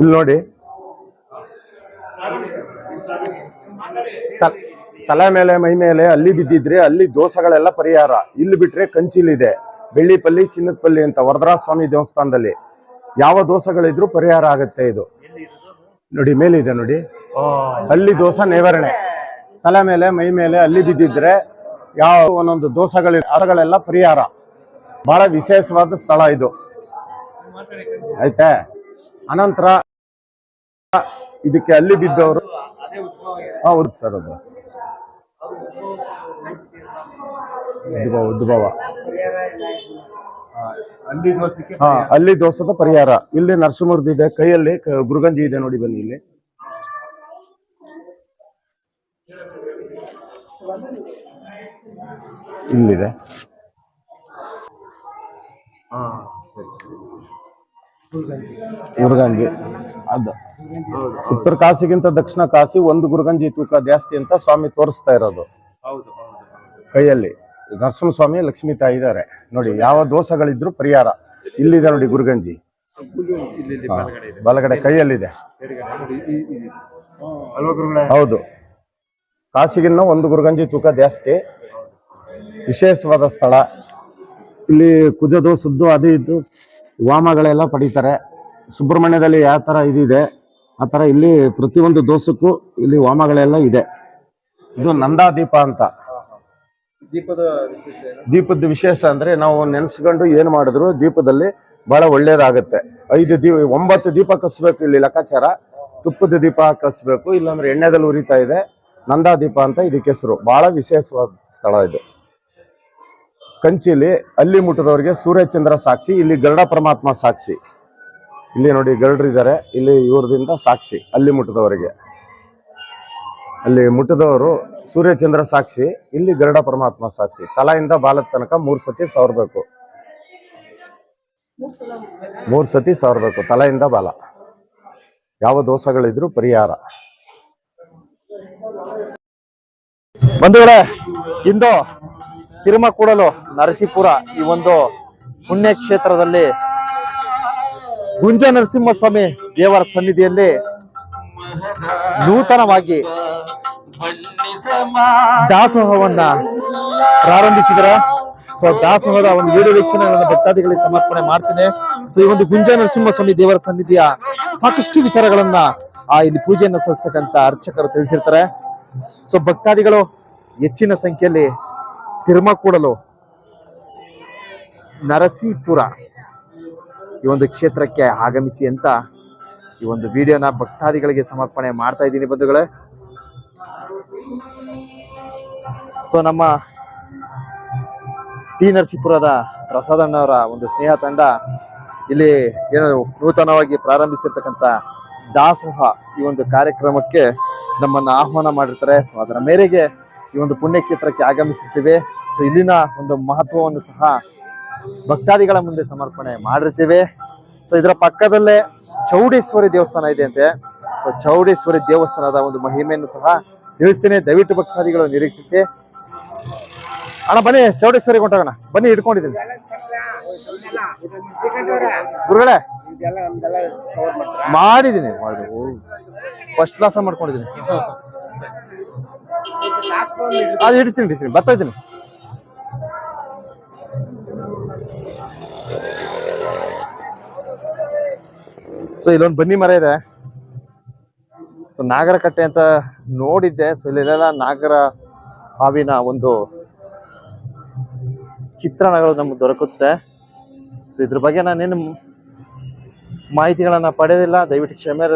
ಇಲ್ಲಿ ನೋಡಿ. ತಲೆ ಮೇಲೆ, ಮೈ ಮೇಲೆ ಅಲ್ಲಿ ಬಿದ್ದಿದ್ರೆ ಅಲ್ಲಿ ದೋಷಗಳೆಲ್ಲ ಪರಿಹಾರ. ಇಲ್ಲಿ ಬಿಟ್ರೆ ಕಂಚಿಲಿದೆ. ಬೆಳ್ಳಿ ಪಲ್ಲಿ ಚಿನ್ನದ ಪಲ್ಲಿ ಅಂತ ವರದರಾಜ ಸ್ವಾಮಿ ದೇವಸ್ಥಾನದಲ್ಲಿ. ಯಾವ ದೋಷಗಳಿದ್ರು ಪರಿಹಾರ ಆಗುತ್ತೆ ಇದು. ನೋಡಿ, ಮೇಲಿದೆ ನೋಡಿ. ಅಲ್ಲಿ ದೋಷ ನಿವಾರಣೆ. ತಲೆ ಮೇಲೆ, ಮೈ ಮೇಲೆ ಅಲ್ಲಿ ಬಿದ್ದಿದ್ರೆ ಯಾವ ಒಂದೊಂದು ದೋಷಗಳಿ ಪರಿಹಾರ. ಬಹಳ ವಿಶೇಷವಾದ ಸ್ಥಳ ಇದು. ಆಯ್ತಾ? ಅನಂತರ ಇದಕ್ಕೆ ಅಲ್ಲಿ ಬಿದ್ದವರು ಹೌದು ಸರ್ ಅದು. ಉದ್ಭವ ಉದ್ಭವ. ಅಲ್ಲಿ ದೋಸಕ್ಕೆ ಹಾ ಅಲ್ಲಿ ದೋಷದ ಪರಿಹಾರ. ಇಲ್ಲಿ ನರಸಿಂಹರ್ದು ಇದೆ ಕೈಯಲ್ಲಿ ಗುರುಗಂಜಿ ಇದೆ ನೋಡಿ ಬನ್ನಿ ಇಲ್ಲಿ. ಇಲ್ಲಿದೆ. ಹಾ ಸರಿ ಸರಿ. ಗುರುಗಂಜಿ. ಅದು. ಹೌದು. ಉತ್ತರ ಕಾಸಿಗಿಂತ ದಕ್ಷಿಣ ಕಾಶಿ ಒಂದು ಗುರುಗಂಜಿ ತೂಕ ಜಾಸ್ತಿ ಅಂತ ಸ್ವಾಮಿ ತೋರಿಸ್ತಾ ಇರೋದು. ಹೌದು ಹೌದು ಹೌದು. ಕೈಯಲ್ಲಿ. ನರಸಿಂಹ ಸ್ವಾಮಿ ಲಕ್ಷ್ಮೀ ತಾಯಿ ಇದ್ದಾರೆ. ನೋಡಿ ಯಾವ ದೋಷಗಳಿದ್ರು ಪರಿಹಾರ. ಇಲ್ಲಿದೆ ನೋಡಿ ಗುರುಗಂಜಿ. ಇಲ್ಲಿ ಇಲ್ಲಿ ಹಾ, ಬಲಗಡೆ ಇದೆ. ಬಲಗಡೆ ಕೈಯಲ್ಲಿದೆ. ಎಡಗಡೆ ನೋಡಿ ಈ- ಈ- ಅಲ್ವಾ ಗುರುಗಳೇ. ಹೌದು. ಕಾಸಿಗಿನ್ನ ಒಂದು ಗುರುಗಂಜಿ ತೂಕ ಜಾಸ್ತಿ. ವಿಶೇಷವಾದ ಸ್ಥಳ. ಇಲ್ಲಿ ಕುಜದು ಸುದ್ದು ಅದು ಇದು ವಾಮಗಳೆಲ್ಲ ಪಡೀತಾರೆ. ಸುಬ್ರಹ್ಮಣ್ಯದಲ್ಲಿ ಯಾವ ತರ ಇದಿದೆ ಆ ತರ ಇಲ್ಲಿ ಪ್ರತಿಯೊಂದು ದೋಸಕ್ಕೂ ಇಲ್ಲಿ ವಾಮಗಳೆಲ್ಲ ಇದೆ. ಇದು ನಂದಾ ದೀಪ ಅಂತ. ದೀಪದ ವಿಶೇಷ ದೀಪದ ವಿಶೇಷ ಅಂದ್ರೆ ನಾವು ನೆನೆಸ್ಕೊಂಡು ಏನ್ ಮಾಡಿದ್ರು ದೀಪದಲ್ಲಿ ಬಹಳ ಒಳ್ಳೇದಾಗತ್ತೆ. ಐದು ದೀಪ ಒಂಬತ್ತು ದೀಪ ಕಸ್ಬೇಕು ಇಲ್ಲಿ ಲೆಕ್ಕಾಚಾರ. ತುಪ್ಪದ ದೀಪ ಕಸ್ಬೇಕು ಇಲ್ಲಾಂದ್ರೆ ಎಣ್ಣೆದಲ್ಲಿ ಉರಿತಾ ಇದೆ. ನಂದಾ ದೀಪ ಅಂತ ಇದಕ್ಕೆ ಹೆಸರು. ಬಹಳ ವಿಶೇಷವಾದ ಸ್ಥಳ ಇದು. ಕಂಚಿಲಿ ಅಲ್ಲಿ ಮುಟ್ಟದವರಿಗೆ ಸೂರ್ಯಚಂದ್ರ ಸಾಕ್ಷಿ, ಇಲ್ಲಿ ಗರುಡ ಪರಮಾತ್ಮ ಸಾಕ್ಷಿ. ಇಲ್ಲಿ ನೋಡಿ ಗರುಡರಿದ್ದಾರೆ, ಇಲ್ಲಿ ಇವ್ರದಿಂದ ಸಾಕ್ಷಿ, ಅಲ್ಲಿ ಮುಟ್ಟದವರಿಗೆ. ಅಲ್ಲಿ ಮುಟ್ಟದವರು ಸೂರ್ಯಚಂದ್ರ ಸಾಕ್ಷಿ, ಇಲ್ಲಿ ಗರುಡ ಪರಮಾತ್ಮ ಸಾಕ್ಷಿ. ತಲೆಯಿಂದ ಬಾಲದ ತನಕ ಮೂರ್ ಸತಿ ಸಾವಿರಬೇಕು. ಮೂರ್ ಸತಿ ಸಾವಿರಬೇಕು, ತಲೆಯಿಂದ ಬಾಲ. ಯಾವ ದೋಷಗಳಿದ್ರು ಪರಿಹಾರ. ಬಂಧುಗಳೇ, ಇಂದು ತಿರುಮಕೂಡಲು ನರಸೀಪುರ ಈ ಒಂದು ಪುಣ್ಯ ಕ್ಷೇತ್ರದಲ್ಲಿ ಗುಂಜ ನರಸಿಂಹಸ್ವಾಮಿ ದೇವರ ಸನ್ನಿಧಿಯಲ್ಲಿ ನೂತನವಾಗಿ ದಾಸೋಹವನ್ನ ಪ್ರಾರಂಭಿಸಿದ್ರ. ಸೊ ದಾಸೋಹದ ಒಂದು ವಿಡಿಯೋ ವೀಕ್ಷಣೆಗಳನ್ನು ಭಕ್ತಾದಿಗಳಿಗೆ ಸಮರ್ಪಣೆ ಮಾಡ್ತೇನೆ. ಸೊ ಈ ಒಂದು ಗುಂಜ ನರಸಿಂಹಸ್ವಾಮಿ ದೇವರ ಸನ್ನಿಧಿಯ ಸಾಕಷ್ಟು ವಿಚಾರಗಳನ್ನ ಆ ಇಲ್ಲಿ ಪೂಜೆಯನ್ನು ಸಲ್ಲಿಸ್ತಕ್ಕಂತ ಅರ್ಚಕರು ತಿಳಿಸಿರ್ತಾರೆ. ಸೊ ಭಕ್ತಾದಿಗಳು ಹೆಚ್ಚಿನ ಸಂಖ್ಯೆಯಲ್ಲಿ ತಿರುಮಕೂಡಲು ನರಸೀಪುರ ಈ ಒಂದು ಕ್ಷೇತ್ರಕ್ಕೆ ಆಗಮಿಸಿ ಅಂತ ಈ ಒಂದು ವಿಡಿಯೋನ ಭಕ್ತಾದಿಗಳಿಗೆ ಸಮರ್ಪಣೆ ಮಾಡ್ತಾ ಇದ್ದೀನಿ ಬಂಧುಗಳೇ. ಸೊ ನಮ್ಮ ಟಿ ನರಸೀಪುರದ ಪ್ರಸಾದಣ್ಣವರ ಒಂದು ಸ್ನೇಹ ತಂಡ ಇಲ್ಲಿ ಏನು ನೂತನವಾಗಿ ಪ್ರಾರಂಭಿಸಿರ್ತಕ್ಕಂಥ ದಾಸೋಹ ಈ ಒಂದು ಕಾರ್ಯಕ್ರಮಕ್ಕೆ ನಮ್ಮನ್ನು ಆಹ್ವಾನ ಮಾಡಿರ್ತಾರೆ. ಸೊ ಅದರ ಮೇರೆಗೆ ಈ ಒಂದು ಪುಣ್ಯಕ್ಷೇತ್ರಕ್ಕೆ ಆಗಮಿಸಿರ್ತೀವಿ. ಸೊ ಇಲ್ಲಿನ ಒಂದು ಮಹತ್ವವನ್ನು ಸಹ ಭಕ್ತಾದಿಗಳ ಮುಂದೆ ಸಮರ್ಪಣೆ ಮಾಡಿರ್ತೀವಿ. ಸೊ ಇದರ ಪಕ್ಕದಲ್ಲೇ ಚೌಡೇಶ್ವರಿ ದೇವಸ್ಥಾನ ಇದೆ ಅಂತೆ. ಸೊ ಚೌಡೇಶ್ವರಿ ದೇವಸ್ಥಾನದ ಒಂದು ಮಹಿಮೆಯನ್ನು ಸಹ ತಿಳಿಸ್ತೇನೆ. ದಯವಿಟ್ಟು ಭಕ್ತಾದಿಗಳು ನಿರೀಕ್ಷಿಸಿ. ಅಣ್ಣ, ಬನ್ನಿ ಚೌಡೇಶ್ವರಿ ಹೊಂಟೋಗೋಣ. ಬನ್ನಿ ಇಟ್ಕೊಂಡಿದ್ದೀನಿ ಗುರುಗಳೇ, ಮಾಡಿದ್ದೀನಿ. ಫಸ್ಟ್ ಕ್ಲಾಸ್ ಮಾಡ್ಕೊಂಡಿದ್ದೀನಿ. ಅದು ಹಿಡಿತೀನಿ ಹಿಡಿತೀನಿ. ಬರ್ತಾ ಇದ್ದೀನಿ. ಸೊ ಇಲ್ಲೊಂದು ಬನ್ನಿ ಮರ ಇದೆ. ಸೊ ನಾಗರ ಕಟ್ಟೆ ಅಂತ ನೋಡಿದ್ದೆ. ಸೊ ಇಲ್ಲೆಲ್ಲ ನಾಗರ ಹಾವಿನ ಒಂದು ಚಿತ್ರಣಗಳು ನಮ್ಗೆ ದೊರಕುತ್ತೆ. ಸೊ ಇದ್ರ ಬಗ್ಗೆ ನಾನೇನು ಮಾಹಿತಿಗಳನ್ನ ಪಡೆದಿಲ್ಲ. ದಯವಿಟ್ಟು ಕ್ಷಮೆ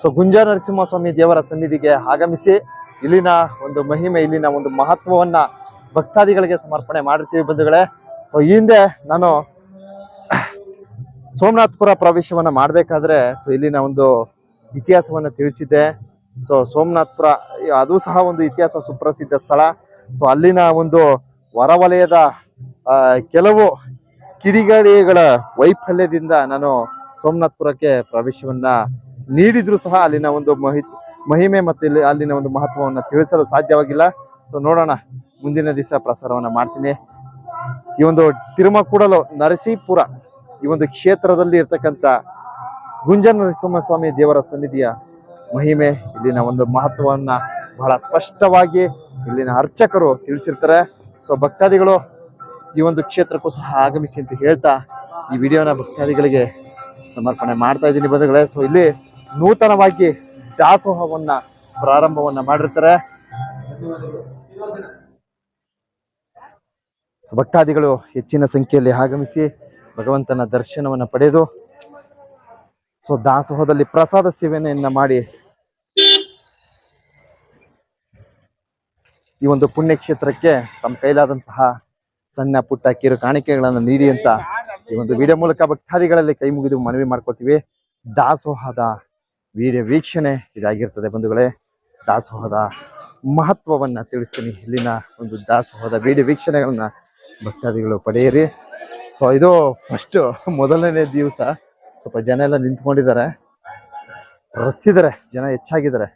ಸೊ ಗುಂಜ ನರಸಿಂಹಸ್ವಾಮಿ ದೇವರ ಸನ್ನಿಧಿಗೆ ಆಗಮಿಸಿ ಇಲ್ಲಿನ ಒಂದು ಮಹಿಮೆ, ಇಲ್ಲಿನ ಒಂದು ಮಹತ್ವವನ್ನ ಭಕ್ತಾದಿಗಳಿಗೆ ಸಮರ್ಪಣೆ ಮಾಡಿರ್ತೀವಿ ಬಂಧುಗಳೇ. ಸೊ ಈ ಹಿಂದೆ ನಾನು ಸೋಮನಾಥ್ಪುರ ಪ್ರವೇಶವನ್ನ ಮಾಡಬೇಕಾದ್ರೆ ಸೊ ಇಲ್ಲಿನ ಒಂದು ಇತಿಹಾಸವನ್ನ ತಿಳಿಸಿದ್ದೆ. ಸೊ ಸೋಮನಾಥ್ಪುರ, ಅದು ಸಹ ಒಂದು ಇತಿಹಾಸ ಸುಪ್ರಸಿದ್ಧ ಸ್ಥಳ. ಸೊ ಅಲ್ಲಿನ ಒಂದು ಹೊರವಲಯದ ಕೆಲವು ಕಿಡಿಗಾಡಿಗಳ ವೈಫಲ್ಯದಿಂದ ನಾನು ಸೋಮನಾಥ್ಪುರಕ್ಕೆ ಪ್ರವೇಶವನ್ನ ನೀಡಿದ್ರು ಸಹ ಅಲ್ಲಿನ ಒಂದು ಮಹಿ, ಮಹಿಮೆ ಮತ್ತು ಅಲ್ಲಿನ ಒಂದು ಮಹತ್ವವನ್ನು ತಿಳಿಸಲು ಸಾಧ್ಯವಾಗಿಲ್ಲ. ಸೊ ನೋಡೋಣ. ಮುಂದಿನ ದಿವಸ ಪ್ರಸಾರವನ್ನು ಮಾಡ್ತೀನಿ. ಈ ಒಂದು ತಿರುಮಕೂಡಲು ನರಸೀಪುರ, ಈ ಒಂದು ಕ್ಷೇತ್ರದಲ್ಲಿ ಇರ್ತಕ್ಕಂಥ ಗುಂಜ ನರಸಿಂಹಸ್ವಾಮಿ ದೇವರ ಸನ್ನಿಧಿಯ ಮಹಿಮೆ ಇಲ್ಲಿನ ಒಂದು ಮಹತ್ವವನ್ನ ಬಹಳ ಸ್ಪಷ್ಟವಾಗಿ ಇಲ್ಲಿನ ಅರ್ಚಕರು ತಿಳಿಸಿರ್ತಾರೆ. ಸೊ ಭಕ್ತಾದಿಗಳು, ಈ ಒಂದು ಕ್ಷೇತ್ರಕ್ಕೂ ಸಹ ಆಗಮಿಸಿ ಅಂತ ಹೇಳ್ತಾ ಈ ವಿಡಿಯೋನ ಭಕ್ತಾದಿಗಳಿಗೆ ಸಮರ್ಪಣೆ ಮಾಡ್ತಾ ಇದ್ದೀನಿ ಬಂಧುಗಳೇ. ಸೊ ಇಲ್ಲಿ ನೂತನವಾಗಿ ದಾಸೋಹವನ್ನ ಪ್ರಾರಂಭವನ್ನ ಮಾಡಿರ್ತಾರೆ. ಭಕ್ತಾದಿಗಳು ಹೆಚ್ಚಿನ ಸಂಖ್ಯೆಯಲ್ಲಿ ಆಗಮಿಸಿ ಭಗವಂತನ ದರ್ಶನವನ್ನ ಪಡೆದು, ಸೊ ದಾಸೋಹದಲ್ಲಿ ಪ್ರಸಾದ ಸೇವೆಯನ್ನ ಮಾಡಿ ಈ ಒಂದು ಪುಣ್ಯಕ್ಷೇತ್ರಕ್ಕೆ ತಮ್ಮ ಕೈಲಾದಂತಹ ಸಣ್ಣ ಪುಟ್ಟ ಕಿರು ಕಾಣಿಕೆಗಳನ್ನು ನೀಡಿ ಅಂತ ಈ ಒಂದು ವಿಡಿಯೋ ಮೂಲಕ ಭಕ್ತಾದಿಗಳಲ್ಲಿ ಕೈ ಮುಗಿದು ಮನವಿ ಮಾಡ್ಕೊತೀವಿ. ದಾಸೋಹದ ವಿಡಿಯೋ ವೀಕ್ಷಣೆ ಇದಾಗಿರ್ತದೆ ಬಂಧುಗಳೇ. ದಾಸೋಹದ ಮಹತ್ವವನ್ನು ತಿಳಿಸ್ತೀನಿ. ಇಲ್ಲಿನ ಒಂದು ದಾಸೋಹದ ವಿಡಿಯೋ ವೀಕ್ಷಣೆಗಳನ್ನು ಭಕ್ತಾದಿಗಳು ಪಡೆಯಿರಿ. ಸೊ ಇದು ಫಸ್ಟ್ ಮೊದಲನೇ ದಿವಸ ಸ್ವಲ್ಪ ಜನ ಎಲ್ಲ ನಿಂತ್ಕೊಂಡಿದ್ದಾರೆ. ರಚಿಸಿದ್ದಾರೆ ಜನ ಹೆಚ್ಚಾಗಿದ್ದಾರೆ.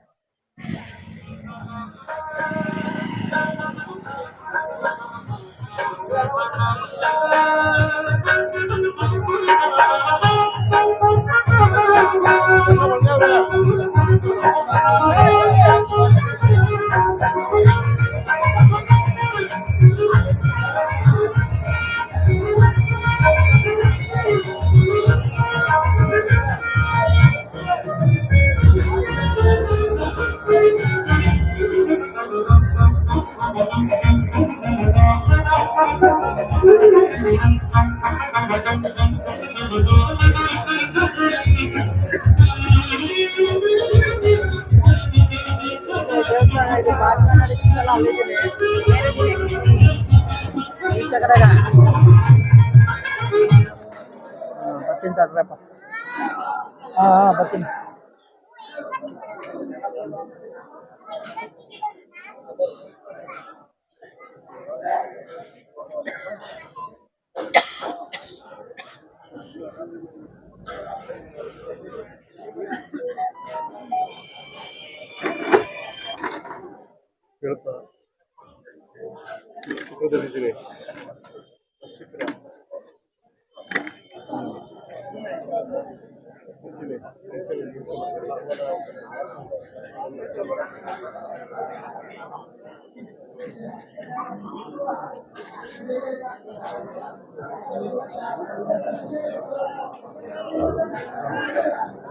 ಬರ್ತೀನಿ ತಡ್ರಪ್ಪ ಹಾಂ ಹಾಂ ಬರ್ತೀನಿ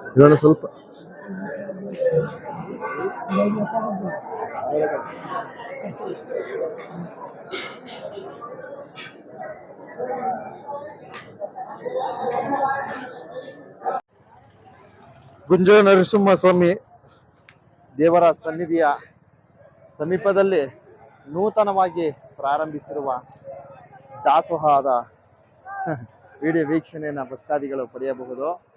ಇದೊಂದು ಸ್ವಲ್ಪ ಗುಂಜ ನರಸಿಂಹಸ್ವಾಮಿ ದೇವರ ಸನ್ನಿಧಿಯ ಸಮೀಪದಲ್ಲಿ ನೂತನವಾಗಿ ಪ್ರಾರಂಭಿಸಿರುವ ದಾಸೋಹದ ವಿಡಿಯೋ ವೀಕ್ಷಣೆಯನ್ನು ಭಕ್ತಾದಿಗಳು ಪಡೆಯಬಹುದು.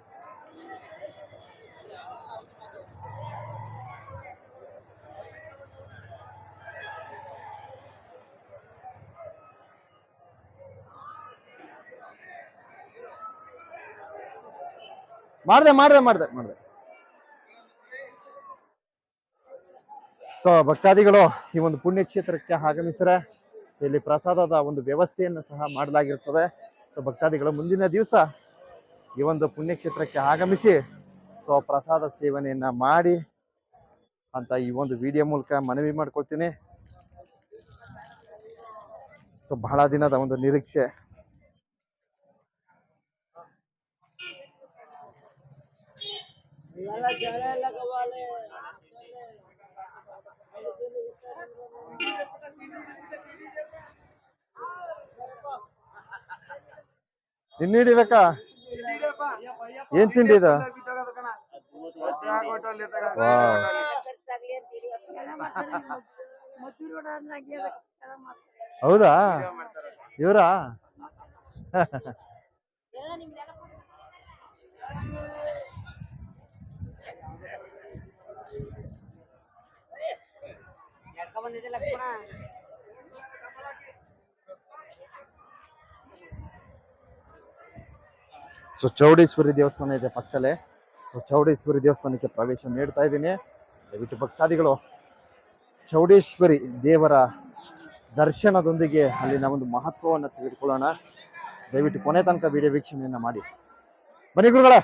ಮಾಡ್ದೆ ಮಾಡ್ದೆ ಮಾಡ್ದೆ ಮಾಡ್ದೆ. ಸೊ ಭಕ್ತಾದಿಗಳು, ಈ ಒಂದು ಪುಣ್ಯಕ್ಷೇತ್ರಕ್ಕೆ ಆಗಮಿಸ್ತಾರೆ ಸೊ ಇಲ್ಲಿ ಪ್ರಸಾದದ ಒಂದು ವ್ಯವಸ್ಥೆಯನ್ನು ಸಹ ಮಾಡಲಾಗಿರ್ತದೆ. ಸೊ ಭಕ್ತಾದಿಗಳು, ಮುಂದಿನ ದಿವಸ ಈ ಒಂದು ಪುಣ್ಯಕ್ಷೇತ್ರಕ್ಕೆ ಆಗಮಿಸಿ ಸೊ ಪ್ರಸಾದ ಸೇವನೆಯನ್ನ ಮಾಡಿ ಅಂತ ಈ ಒಂದು ವಿಡಿಯೋ ಮೂಲಕ ಮನವಿ ಮಾಡ್ಕೊಳ್ತೀನಿ. ಸೊ ಬಹಳ ದಿನದ ಒಂದು ನಿರೀಕ್ಷೆ. ಇನ್ನು ಹಿಡಿಬೇಕಾ? ಏನ್ ತಿಂಡಿ ಇದು. ಹೌದಾ? ಇವರಾ? ಲಕ್ಷ್ಮಣ ಸೊ ಚೌಡೇಶ್ವರಿ ದೇವಸ್ಥಾನ ಇದೆ ಪಕ್ಕದಲ್ಲೇ. ಸೊ ಚೌಡೇಶ್ವರಿ ದೇವಸ್ಥಾನಕ್ಕೆ ಪ್ರವೇಶ ನೀಡ್ತಾ ಇದ್ದೀನಿ. ದಯವಿಟ್ಟು ಭಕ್ತಾದಿಗಳು ಚೌಡೇಶ್ವರಿ ದೇವರ ದರ್ಶನದೊಂದಿಗೆ ಅಲ್ಲಿನ ಒಂದು ಮಹತ್ವವನ್ನು ತೆಗೆದುಕೊಳ್ಳೋಣ ದಯವಿಟ್ಟು ಕೊನೆ ತನಕ ವಿಡಿಯೋ ವೀಕ್ಷಣೆಯನ್ನು ಮಾಡಿ. ಬನ್ನಿ ಗುರುಗಳೇ.